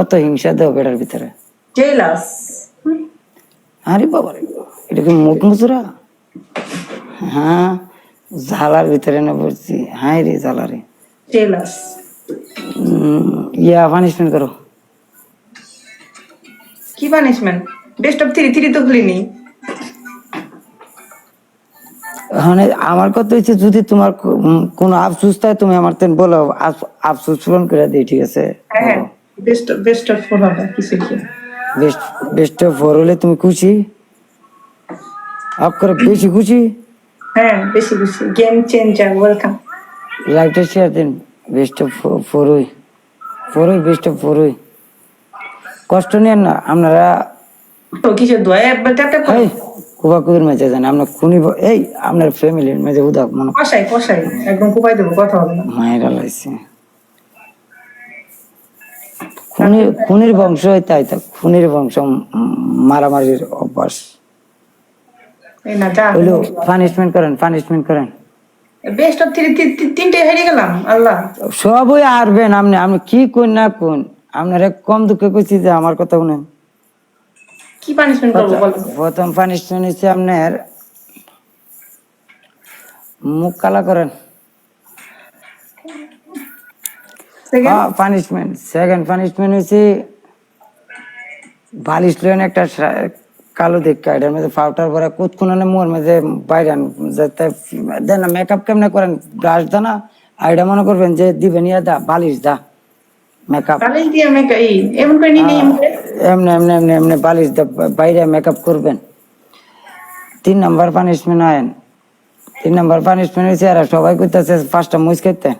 কত হিংসা দেও বেটার ভিতরে। জেলাস আরে বাবা রে এটা কি মুখ মুচুরা হ্যাঁ ঝালার ভিতরে না পড়ছি হাই রে জেলাস ইয়া পানিশমেন্ট করো। কি punishment best of three three তো খুলিনি মানে আমার কথা হচ্ছে যদি তোমার কোনো আফসুস থাকে তুমি আমার তেন বলো আফ- আফসুস পূরণ করে দিই ঠিক আছে? হ্যাঁ হ্যাঁ। বেস্ট বেস্ট অফ ফোর হবে কিছু কি বেস্ট বেস্ট অফ ফোর হলে তুমি খুশি? আপ বেশি খুশি? হ্যাঁ বেশি বেশি গেম চেঞ্জার ওয়েলকাম শেয়ার দিন। বেস্ট অফ ফোর হই। ফোর হই বেস্ট অফ ফোর হই। কষ্ট নেন না আপনারা তো কিসের দোয়া? কুবা কুবির মাঝে জানে আমরা খুনি এই আপনার ফ্যামিলির মাঝে উদাক মনে কষাই কষাই। একদম কোপাই দেবো কথা হবে না। মায়েরা লাইছে খুনির খুনির বংশ তাই তো? খুনির বংশ মারামারির অভ্যাস। হইল পানিশমেন্ট করেন পানিশমেন্ট করেন। বেস্ট অফ থ্রি তিনটে হেরে গেলাম আল্লাহ। সবই আরবেন আপনি আপনি কি কোন না কোন আপনার কম দুঃখে কইছি যে আমার কথা শুনেন। কি পানিশমেন্ট করব প্রথম পানিশমেন্ট হচ্ছে আপনার মুখ কালা করেন। পানিশমেন্ট সেকেন্ড পানিশমেন্ট হচ্ছে বালিশ লেন একটা কালো দেখা এটার মধ্যে পাউডার ভরা কুতকুনানে মোর মধ্যে বাইরান যাতে দেন মেকআপ কেমনে করেন? ব্রাশ দা না? আর এটা মনে করবেন যে দিবেন ইয়া দা বালিশ দা মেকআপ বালিশ দিয়ে এই এমন করে নিই এমনি এমনি এমনি এমনি বালিশ দা বাইরে মেকআপ করবেন। তিন নাম্বার পানিশমেন্ট আয়েন তিন নাম্বার পানিশমেন্ট হয়েছে আর সবাই করতেছে পাঁচটা মুজ খাইতে।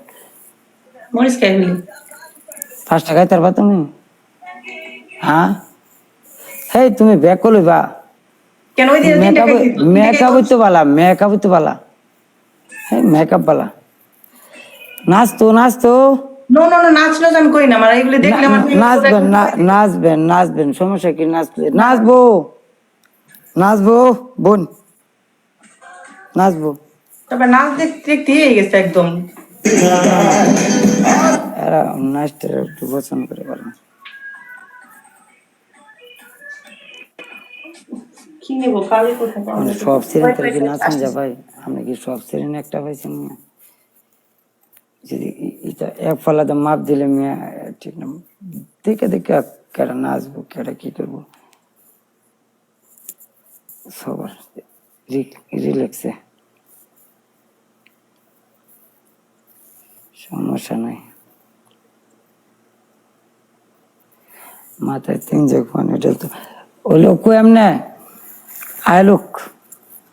মরিস খাই হলি পাঁচটা খাইতে পারবা তুমি? হ্যাঁ? হেই তুমি ব্যাক করলি বা কেন ওই দিন মেকআপ হইতে বালা মেকআপ হইতে বালা হ্যাঁ মেকআপ বালা নাচ তো নাচ তো নো নো নো নাচ নাচ আমি না আমার এগুলো দেখলে আমার নাচবেন নাচবেন নাচবেন সমস্যা কি? নাচলে নাচবো। নাচবো বোন। নাচবো। তবে নাচ দেখতে দেখতে হয়ে গেছে একদম। এরা নাচটা একটু পছন্দ করে পাওয়া মানে? সব কি নাচেন যা ভাই? আপনি কি সব একটা পাইছেন না যদি এটা এক ফলাতে মাপ দিলে মিয়া ঠিক না। দেখে দেখে কেটা নাচবো কেটা কি করব? সবার রিল্যাক্সে। সমস্যা নাই। মাথায় তিন যখন এটা তো। ওই লোক কই এমনে আয় লোক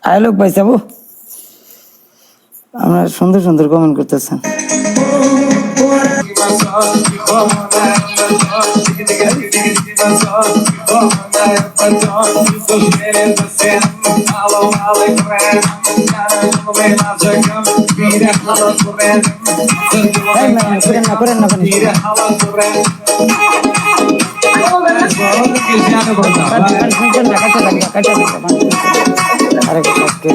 আয় লোক ভাই যাব আমরা সুন্দর সুন্দর কমেন্ট করতেছেন। করেন না করেন না আরেকটা